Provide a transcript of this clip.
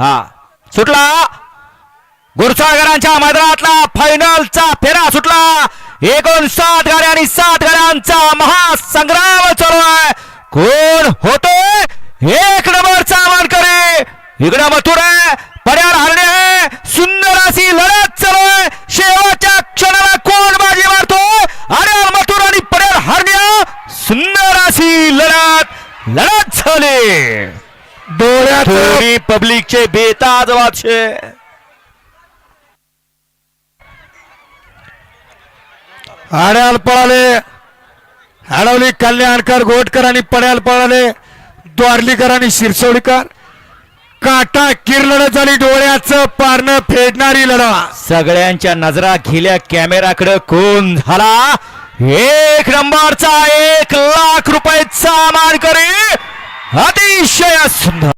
हा. सुटला. गुरसागरांच्या मैदानातला फायनलचा फेरा सुटला. एकूण सात गाड्या आणि सात गाड्यांचा महासंग्राम चालू आहे. कोण होतोय एक नंबरचा मानकरी. इकडं मथुर आहे. पर्याय हरणे आहे. सुंदर अशी लढत चालू आहे. शेवटच्या क्षणाला कोण बाजी मारतोय अरे मथुर आणि पर्याय हरण्या सुंदर अशी लढत. लढत झाली. डोळ्यात थोडी पब्लिकचे बेताज वाचे आड्याल पळाले. हडवली कल्याणकर गोटकर आणि पड्याल पळाले. द्वारलीकर आणि शिरसोडीकर काटा किरलढ झाली डोळ्याचं पारणं फेडणारी लढा. सगळ्यांच्या नजरा गेल्या कॅमेराकडे कोण झाला? एक नंबरचा एक लाख रुपयाचा मानकरी अतिशय सुंदर